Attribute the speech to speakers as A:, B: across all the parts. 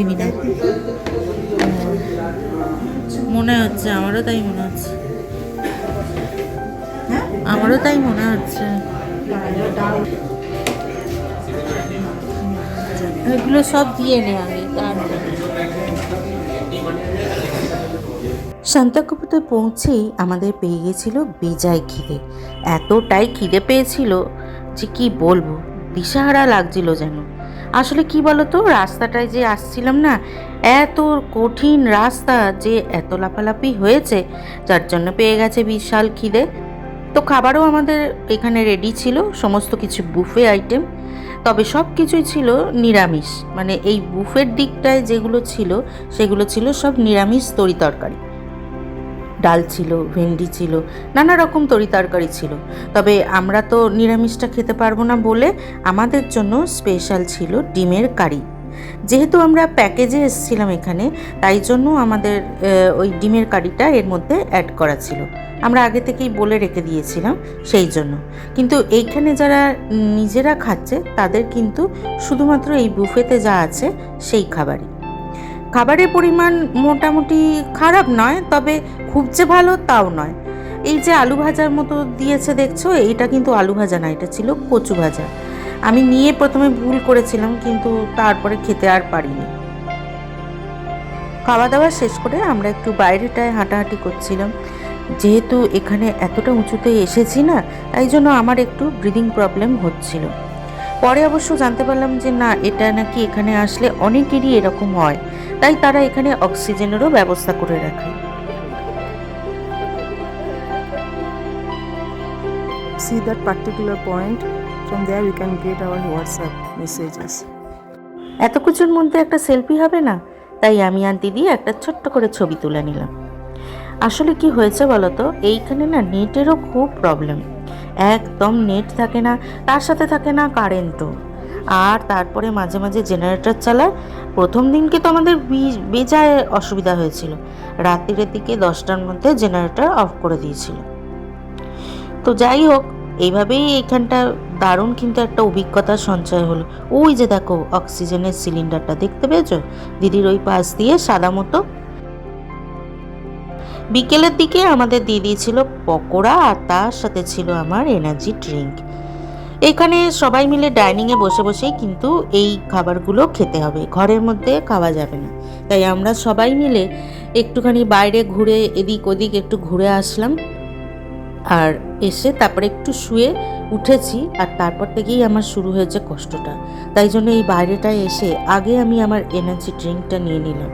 A: দিবি না। মনে হচ্ছে আমারও তাই মনে হচ্ছে। আমারও তাই মনে হচ্ছে। এগুলো সব দিয়ে নে আগে তারপরে শান্তাকুপুতে পৌঁছেই আমাদের পেয়ে গেছিল বেজায় খিদে। এতটাই খিদে পেয়েছিল যে কি বলব দিশাহারা লাগছিল যেন। আসলে কি বলতো, রাস্তাটায় যে আসছিলাম না, এত কঠিন রাস্তা যে এত লাফালাফি হয়েছে, যার জন্য পেয়ে গেছে বিশাল খিদে। তো খাবারও আমাদের এখানে রেডি ছিল, সমস্ত কিছু বুফে আইটেম তবে সব কিছুই ছিল নিরামিষ। মানে এই বুফের দিকটায় যেগুলো ছিল, সেগুলো ছিল সব নিরামিষ তরি তরকারি। ডাল ছিল, ভেন্ডি ছিল, নানা রকম তরি তরকারি ছিল। তবে আমরা তো নিরামিষটা খেতে পারব না বলে আমাদের জন্য স্পেশাল ছিল ডিমের কারি। যেহেতু আমরা প্যাকেজে এসেছিলাম এখানে, তাই জন্য আমাদের ওই ডিমের কারিটা এর মধ্যে অ্যাড করা ছিল। আমরা আগে থেকেই বলে রেখে দিয়েছিলাম সেই জন্য। কিন্তু এইখানে যারা নিজেরা খাচ্ছে, তাদের কিন্তু শুধুমাত্র এই বুফেতে যা আছে, সেই খাবারই। খাবারের পরিমাণ মোটামুটি খারাপ নয়, তবে খুব যে ভালো তাও নয়। এই যে আলু ভাজার মতো দিয়েছে দেখছ, এইটা কিন্তু আলু ভাজা না, এটা ছিল কচু ভাজা। আমি নিয়ে প্রথমে ভুল করেছিলাম, কিন্তু তারপরে খেতে আর পারিনি। খাওয়া দাওয়া শেষ করে আমরা একটু বাইরেটায় হাঁটাহাঁটি করছিলাম। যেহেতু এখানে এতটা উঁচুতে এসেছি না, তাই জন্য আমার একটু ব্রিদিং প্রবলেম হচ্ছিল। পরে অবশ্য জানতে পারলাম যে না, এটা নাকি এখানে আসলে অনেকেরই এরকম হয়। তাই তারা এখানে অক্সিজেনেরও ব্যবস্থা করে রাখে।
B: See that particular point? From there we can get our whatsapp messages.
A: এত কিছুর মধ্যে একটা সেলফি হবে না? তাই আমি আর দিদি একটা ছোট্ট করে ছবি তুলে নিলাম। আসলে কি হয়েছে বলতো? এইখানে না নেটেরও খুব প্রবলেম একদম নেট থাকে না তার সাথে থাকে না কারেন্টও আর তারপরে মাঝে মাঝে জেনারেটর চালায়। প্রথম দিনকে তো আমাদের বেজায় অসুবিধা হয়েছিল। রাত্রির দিকে দশটার মধ্যে জেনারেটর অফ করে দিয়েছিল। তো যাই হোক, এইভাবেই এখানটা দারুণ কিন্তু একটা অভিজ্ঞতার সঞ্চয় হলো। ওই যে দেখো অক্সিজেনের সিলিন্ডারটা দেখতে পেয়েছ? দিদির ওই পাশ দিয়ে সাদা মতো। বিকেলের দিকে আমাদের দিয়ে দিয়েছিল পকোড়া আর তার সাথে ছিল আমার এনার্জি ড্রিঙ্ক এখানে সবাই মিলে ডাইনিংয়ে বসে বসেই কিন্তু এই খাবারগুলো খেতে হবে। ঘরের মধ্যে খাওয়া যাবে না। তাই আমরা সবাই মিলে একটুখানি বাইরে ঘুরে এদিক ওদিক একটু ঘুরে আসলাম। আর এসে তারপরে একটু শুয়ে উঠেছি আর তারপর থেকেই আমার শুরু হয়েছে কষ্টটা। তাই জন্য এই বাইরেটায় এসে আগে আমি আমার এনার্জি ড্রিঙ্কটা নিয়ে নিলাম।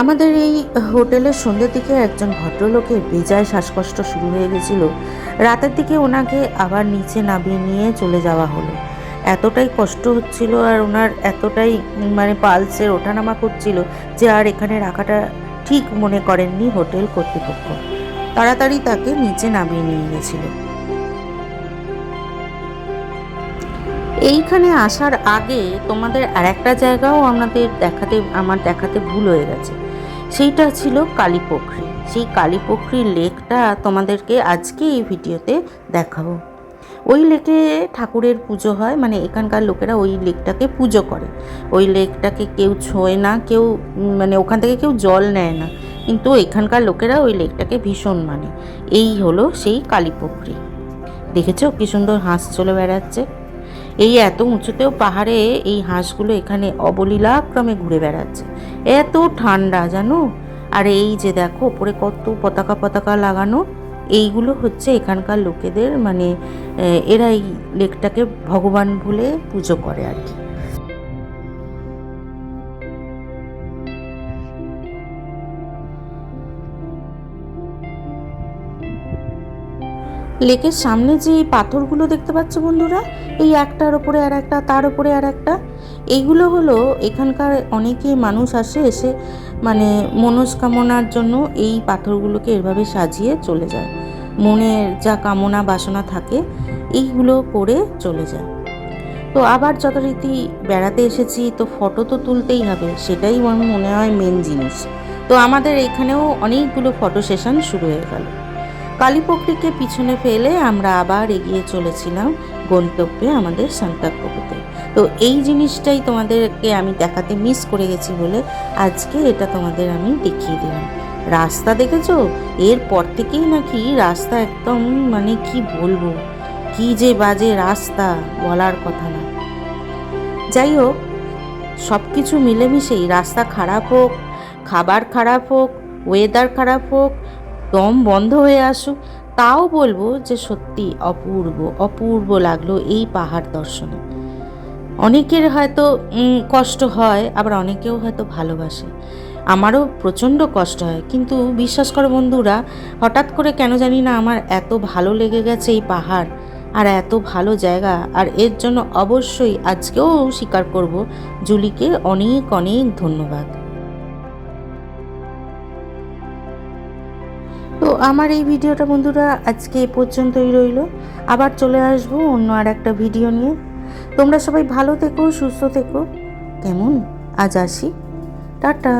A: আমাদের এই হোটেলের সন্ধ্যের দিকে একজন ভদ্রলোকের বেজায় শ্বাসকষ্ট শুরু হয়ে গেছিল। রাতের দিকে ওনাকে আবার নিচে নামিয়ে নিয়ে চলে যাওয়া হলো। এতটাই কষ্ট হচ্ছিল আর ওনার এতটাই মানে পালসের ওঠানামা করছিল যে আর এখানে রাখাটা ঠিক মনে করেননি হোটেল কর্তৃপক্ষ। তাড়াতাড়ি তাকে নিচে নামিয়ে নিয়ে গেছিল। এইখানে আসার আগে তোমাদের আর একটা জায়গাও আমাদের দেখাতে, আমার দেখাতে ভুল হয়ে গেছে। সেইটা ছিল কালীপোখরি। সেই কালীপোখরি লেকটা তোমাদেরকে আজকে এই ভিডিওতে দেখাবো। ওই লেকে ঠাকুরের পুজো হয় মানে এখানকার লোকেরা ওই লেকটাকে পুজো করে। ওই লেকটাকে কেউ ছোঁয় না, কেউ মানে ওখান থেকে কেউ জল নেয় না। কিন্তু এখানকার লোকেরা ওই লেকটাকে ভীষণ মানে। এই হলো সেই কালীপোখরি। দেখেছ কি সুন্দর হাঁস চলে বেড়াচ্ছে? এই এত উঁচুতেও পাহাড়ে এই হাঁসগুলো এখানে অবলীলাক্রমে ঘুরে বেড়াচ্ছে। এত ঠান্ডা, জানো? আর এই যে দেখো, ওপরে কত পতাকা পতাকা লাগানো, এইগুলো হচ্ছে এখানকার লোকেদের মানে এরা এই লেকটাকে ভগবান বলে পুজো করে আর কি। লেকের সামনে যে এই পাথরগুলো দেখতে পাচ্ছ বন্ধুরা, এই একটার ওপরে আর একটা, তার ওপরে আর একটা, এইগুলো হলো এখানকার অনেকে মানুষ আসে এসে মানে মনস্কামনার জন্য এই পাথরগুলোকে এভাবে সাজিয়ে চলে যায়। মনের যা কামনা, বাসনা থাকে, এইগুলো করে চলে যায়। তো আবার যথারীতি বেড়াতে এসেছি, তো ফটো তো তুলতেই হবে, সেটাই আমার মনে হয় মেন জিনিস। তো আমাদের এখানেও অনেকগুলো ফটো সেশন শুরু হয়ে গেল। কালীপোখরিকে পিছনে ফেলে আমরা আবার এগিয়ে চলেছিলাম গন্তব্যে আমাদের সান্তাকপুকুতে তো এই জিনিসটাই তোমাদেরকে আমি দেখাতে মিস করে গেছি বলে আজকে এটা তোমাদের আমি দেখিয়ে দিলাম। রাস্তা দেখেছ? এরপর থেকেই নাকি রাস্তা একদম মানে কি বলব? কি যে বাজে রাস্তা বলার কথা না। যাই হোক সব কিছু মিলেমিশেই রাস্তা খারাপ হোক, খাবার খারাপ হোক ওয়েদার খারাপ হোক দম বন্ধ হয়ে আসুক, তাও বলব যে সত্যি অপূর্ব অপূর্ব লাগল এই পাহাড় দর্শনে। অনেকের হয়তো কষ্ট হয়, আবার অনেকেও হয়তো ভালোবাসে। আমারও প্রচণ্ড কষ্ট হয়, কিন্তু বিশ্বাস করো বন্ধুরা, হঠাৎ করে কেন জানি না আমার এত ভালো লেগে গেছে এই পাহাড়, আর এত ভালো জায়গা, আর এর জন্য অবশ্যই আজকেও স্বীকার করব, জুলিকে অনেক অনেক ধন্যবাদ। আমার এই ভিডিওটা বন্ধুরা আজকে এ পর্যন্তই রইল। আবার চলে আসব অন্য আর একটা ভিডিও নিয়ে। তোমরা সবাই ভালো থেকো, সুস্থ থেকো। কেমন? আজ আসি। টাটা।